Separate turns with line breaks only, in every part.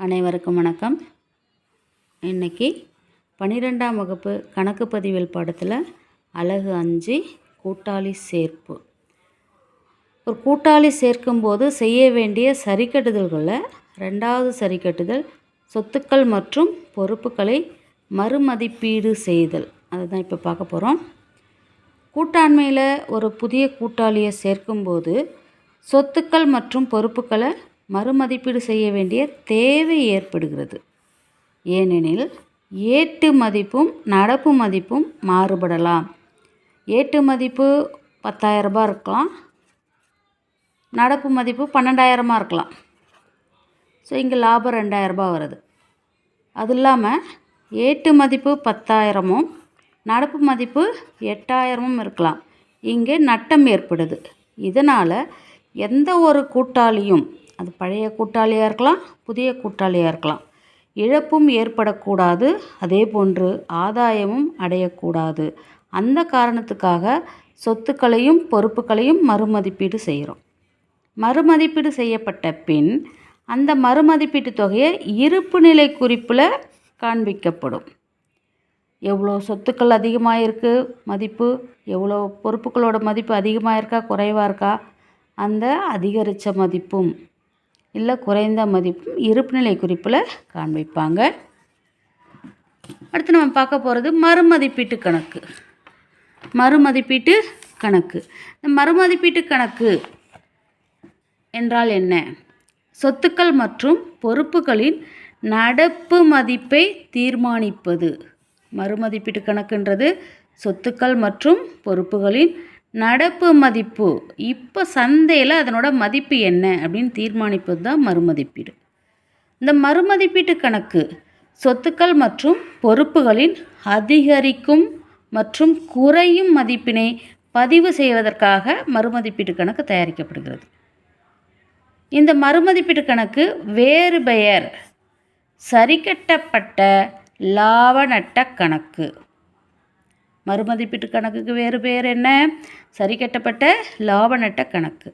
அனைவருக்கும் வணக்கம். இன்னைக்கு பன்னிரெண்டாம் வகுப்பு கணக்கு பதிவியல் பாடத்தில் அழகு அஞ்சு கூட்டாளி சேர்ப்பு. ஒரு கூட்டாளி சேர்க்கும்போது செய்ய வேண்டிய சரிக்கட்டுதல்களை ரெண்டாவது சரிக்கட்டுதல் சொத்துக்கள் மற்றும் பொறுப்புகளை மறுமதிப்பீடு செய்தல். அதை தான் இப்போ பார்க்க போகிறோம் கூட்டாண்மையில் ஒரு புதிய கூட்டாளியை சேர்க்கும்போது சொத்துக்கள் மற்றும் பொறுப்புகளை மறுமதிப்பீடு செய்ய வேண்டிய தேவை ஏற்படுகிறது. ஏனெனில் ஏட்டு மதிப்பும் நடப்பு மதிப்பும் மாறுபடலாம். ஏட்டு மதிப்பு பத்தாயிரரூபா இருக்கலாம். நடப்பு மதிப்பு பன்னெண்டாயிரமா இருக்கலாம். ஸோ இங்கே லாபம் ரெண்டாயிரரூபா வருது. அது இல்லாமல் ஏட்டு மதிப்பு பத்தாயிரமும் நடப்பு மதிப்பு எட்டாயிரமும் இருக்கலாம். இங்கே நட்டம் ஏற்படுது. இதனால் எந்த ஒரு கூட்டாளியும் அது பழைய கூட்டாளியாக இருக்கலாம் புதிய கூட்டாளியாக இருக்கலாம். இழப்பும் ஏற்படக்கூடாது அதே போன்று ஆதாயமும் அடையக்கூடாது. அந்த காரணத்துக்காக சொத்துக்களையும் பொறுப்புகளையும் மறுமதிப்பீடு செய்கிறோம். மறுமதிப்பீடு செய்யப்பட்ட பின் அந்த மறுமதிப்பீட்டு தொகையை இருப்பு நிலை குறிப்பில் காண்பிக்கப்படும். எவ்வளோ சொத்துக்கள் அதிகமாக இருக்குது மதிப்பு எவ்வளோ பொறுப்புகளோட மதிப்பு அதிகமாக இருக்கா குறைவாக இருக்கா அந்த அதிகரித்த மதிப்பும் இல்லை குறைந்த மதிப்பும் இருப்புநிலை குறிப்பில் காண்பிப்பாங்க. அடுத்து நம்ம பார்க்க போகிறது மறுமதிப்பீட்டு கணக்கு. மறுமதிப்பீட்டு கணக்கு. இந்த மறுமதிப்பீட்டு கணக்கு என்றால் என்ன? சொத்துக்கள் மற்றும் பொறுப்புகளின் நடப்பு மதிப்பை தீர்மானிப்பது. மறுமதிப்பீட்டு கணக்குன்றது சொத்துக்கள் மற்றும் பொறுப்புகளின் நடப்பு மதிப்பு. இப்போ சந்தையில் அதனோட மதிப்பு என்ன? அப்படின்னு தீர்மானிப்பது தான் மறுமதிப்பீடு. இந்த மறுமதிப்பீட்டு கணக்கு சொத்துக்கள் மற்றும் பொறுப்புகளின் அதிகரிக்கும் மற்றும் குறையும் மதிப்பினை பதிவு செய்வதற்காக மறுமதிப்பீட்டு கணக்கு தயாரிக்கப்படுகிறது. இந்த மறுமதிப்பீட்டு கணக்கு வேறு பெயர். சரிக்கட்டப்பட்ட லாப நட்ட கணக்கு. மறுமதிப்பீட்டு கணக்குக்கு வேறு பேர் என்ன? சரிக்கட்டப்பட்ட லாப நட்ட கணக்கு.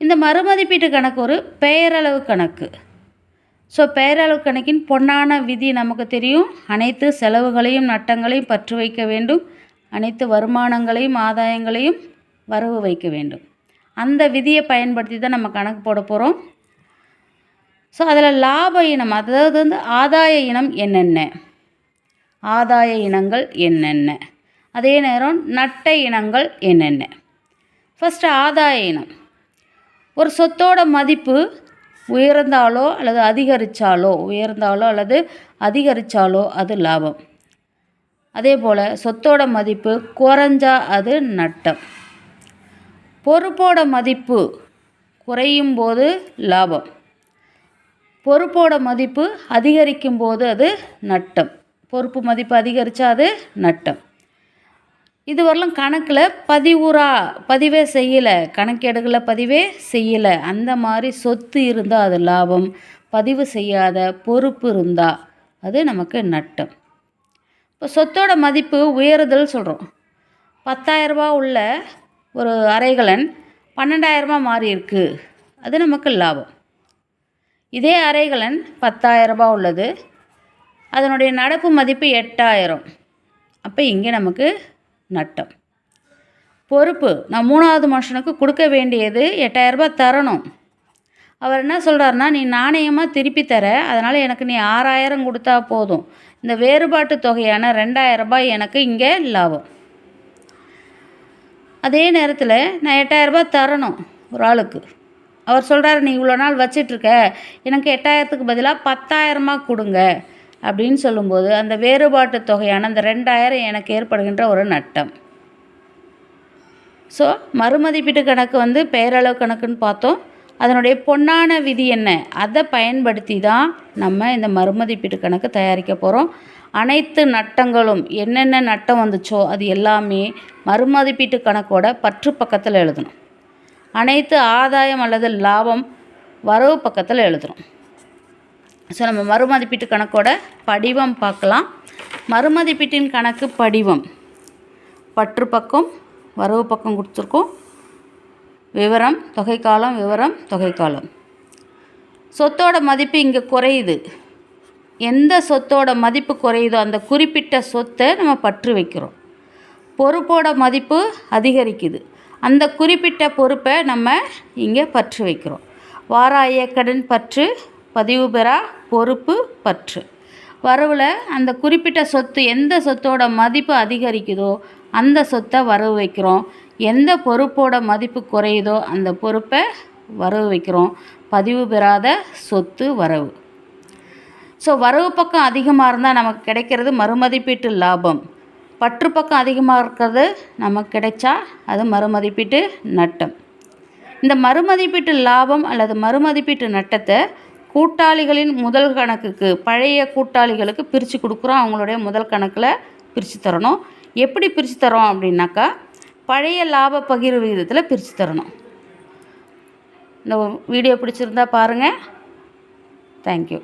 இந்த மறுமதிப்பீட்டு கணக்கு ஒரு பெயரளவு கணக்கு. ஸோ பெயரளவு கணக்கின் பொன்னான விதி நமக்கு தெரியும். அனைத்து செலவுகளையும் நட்டங்களையும் பற்று வைக்க வேண்டும். அனைத்து வருமானங்களையும் ஆதாயங்களையும் வரவு வைக்க வேண்டும். அந்த விதியை பயன்படுத்தி தான் நம்ம கணக்கு போட போகிறோம் ஸோ அதில் லாப இனம் அதாவது வந்து ஆதாய இனம் என்னென்ன? ஆதாய இனங்கள் என்னென்ன? அதே நேரம் நட்ட இனங்கள் என்னென்ன? ஃபஸ்ட்டு ஆதாய இனம். ஒரு சொத்தோட மதிப்பு உயர்ந்தாலோ அல்லது அதிகரித்தாலோ உயர்ந்தாலோ அல்லது அதிகரித்தாலோ அது லாபம். அதே போல் சொத்தோட மதிப்பு குறைஞ்சா அது நட்டம். பொறுப்போட மதிப்பு குறையும் போது லாபம். பொறுப்போட மதிப்பு அதிகரிக்கும் போது அது நட்டம். பொறுப்பு மதிப்பு அதிகரித்தா அது நட்டம். இதுவரெல்லாம் கணக்கில் பதிவுரா பதிவே செய்யலை. கணக்கேடுகளை பதிவே செய்யலை. அந்த மாதிரி சொத்து இருந்தால் அது லாபம். பதிவு செய்யாத பொறுப்பு இருந்தால் அது நமக்கு நட்டம். இப்போ சொத்தோட மதிப்பு உயருதல் சொல்கிறோம் பத்தாயிரரூபா உள்ள ஒரு அறைகலன் பன்னெண்டாயிரரூபா மாறி இருக்குது அது நமக்கு லாபம். இதே அறைகலன் பத்தாயிரரூபா உள்ளது. அதனுடைய நடப்பு மதிப்பு எட்டாயிரம். அப்போ இங்கே நமக்கு நட்டம். பொறுப்பு நான் மூணாவது மனுஷனுக்கு கொடுக்க வேண்டியது எட்டாயிரரூபா தரணும். அவர் என்ன சொல்கிறாருன்னா நீ நாணயமாக திருப்பி தர அதனால் எனக்கு நீ ஆறாயிரம் கொடுத்தா போதும். இந்த வேறுபாட்டு தொகையான ரெண்டாயிரம் ரூபாய் எனக்கு இங்கே லாபம். அதே நேரத்தில் நான் எட்டாயிரரூபா தரணும் ஒரு ஆளுக்கு. அவர் சொல்கிறாரு நீ இவ்வளோ நாள் வச்சிட்ருக்க எனக்கு எட்டாயிரத்துக்கு பதிலாக பத்தாயிரமாக கொடுங்க. அப்படின்னு சொல்லும்போது அந்த வேறுபாட்டு தொகையான அந்த ரெண்டாயிரம் எனக்கு ஏற்படுகின்ற ஒரு நட்டம். ஸோ மறுமதிப்பீட்டு கணக்கு வந்து பெயரளவு கணக்குன்னு பார்த்தோம். அதனுடைய பொன்னான விதி என்ன? அதை பயன்படுத்தி தான் நம்ம இந்த மறுமதிப்பீட்டு கணக்கு தயாரிக்க போகிறோம் அனைத்து நட்டங்களும் என்னென்ன நட்டம் வந்துச்சோ அது எல்லாமே மறுமதிப்பீட்டு கணக்கோட பற்று பக்கத்தில் எழுதணும். அனைத்து ஆதாயம் அல்லது லாபம் வரவு பக்கத்தில் எழுதணும். ஸோ நம்ம மறுமதிப்பீட்டு கணக்கோட படிவம் பார்க்கலாம். மறுமதிப்பீட்டின் கணக்கு படிவம். பற்று பக்கம் வரவு பக்கம் கொடுத்துருக்கோம். விவரம் தொகை காலம் விவரம் தொகை காலம். சொத்தோட மதிப்பு இங்கே குறையுது. எந்த சொத்தோட மதிப்பு குறையுதோ அந்த குறிப்பிட்ட சொத்தை நம்ம பற்று வைக்கிறோம். பொறுப்போட மதிப்பு அதிகரிக்குது. அந்த குறிப்பிட்ட பொறுப்பை நம்ம இங்கே பற்று வைக்கிறோம். வாராய கடன் பற்று பதிவு பெறா பொறுப்பு பற்று. வரவில் அந்த குறிப்பிட்ட சொத்து எந்த சொத்தோட மதிப்பு அதிகரிக்குதோ அந்த சொத்தை வரவு வைக்கிறோம். எந்த பொறுப்போட மதிப்பு குறையுதோ அந்த பொறுப்பை வரவு வைக்கிறோம். பதிவு பெறாத சொத்து வரவு. ஸோ வரவு பக்கம் அதிகமாக இருந்தால் நமக்கு கிடைக்கிறது மறுமதிப்பீட்டு லாபம். பற்று பக்கம் அதிகமாக இருக்கிறது நமக்கு கிடைச்சா அது மறுமதிப்பீட்டு நட்டம். இந்த மறுமதிப்பீட்டு லாபம் அல்லது மறுமதிப்பீட்டு நட்டத்தை கூட்டாளிகளின் முதல் கணக்குக்கு பழைய கூட்டாளிகளுக்கு பிரித்து கொடுக்குறோம். அவங்களுடைய முதல் கணக்கில் பிரித்து தரணும். எப்படி பிரித்து தரோம் அப்படின்னாக்கா பழைய லாப பகிர்வு விகிதத்தில் பிரித்து தரணும். இந்த வீடியோ பிடிச்சிருந்தா பாருங்கள் தேங்க்யூ